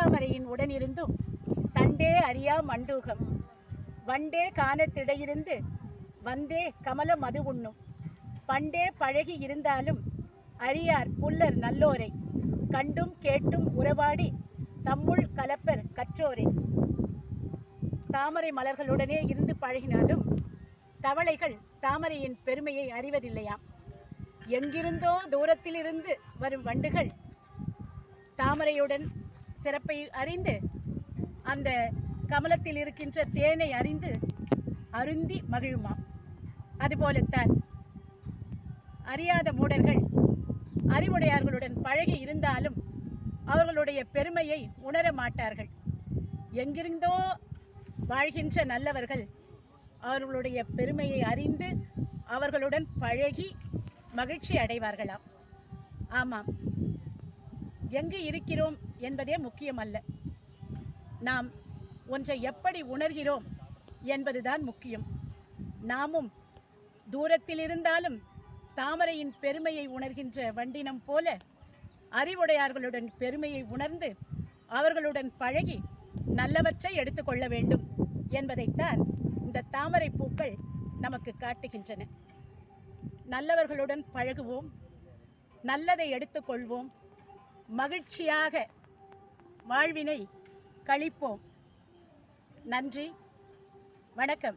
செந்தாமரையின் உடனிருந்தும் தண்டே அறியா மண்டூகம். வண்டே காணத்திடையிருந்து வந்தே கமல மது உண்ணும் பண்டே பழகி இருந்தாலும் அறியார் புல்லர் நல்லோரை. கண்டும் கேட்டும் உறவாடி தம்முள் கலப்பர் கற்றோரே. தாமரை மலர்களுடனே இருந்து பழகினாலும் தவளைகள் தாமரையின் பெருமையை அறிவதில்லையாம். எங்கிருந்தோ தூரத்திலிருந்து வரும் வண்டுகள் தாமரையுடன் சிறப்பை அறிந்து அந்த கமலத்தில் இருக்கின்ற தேனை அறிந்து அருந்தி மகிழுமாம் அதுபோலத்தான் அறியாத மூடர்கள் அறிவுடையார்களுடன் பழகி இருந்தாலும் அவர்களுடைய பெருமையை உணர மாட்டார்கள். எங்கிருந்தோ வாழ்கின்ற நல்லவர்கள் அவர்களுடைய பெருமையை அறிந்து அவர்களுடன் பழகி மகிழ்ச்சி அடைவார்களாம். ஆமாம் எங்கு இருக்கிறோம் என்பதே முக்கியமல்ல. நாம் ஒன்றை எப்படி உணர்கிறோம் என்பதுதான் முக்கியம். நாமும் தூரத்தில் இருந்தாலும் தாமரையின் பெருமையை உணர்கின்ற வண்டினம் போல அறிவுடையார்களுடன் பெருமையை உணர்ந்து அவர்களுடன் பழகி நல்லவற்றை எடுத்துக்கொள்ள வேண்டும் என்பதைத்தான் இந்த தாமரை பூக்கள் நமக்கு காட்டுகின்றன. நல்லவர்களுடன் பழகுவோம் நல்லதை எடுத்துக்கொள்வோம் மகிழ்ச்சியாக வாழ்வினை கழிப்போம். நன்றி. வணக்கம்.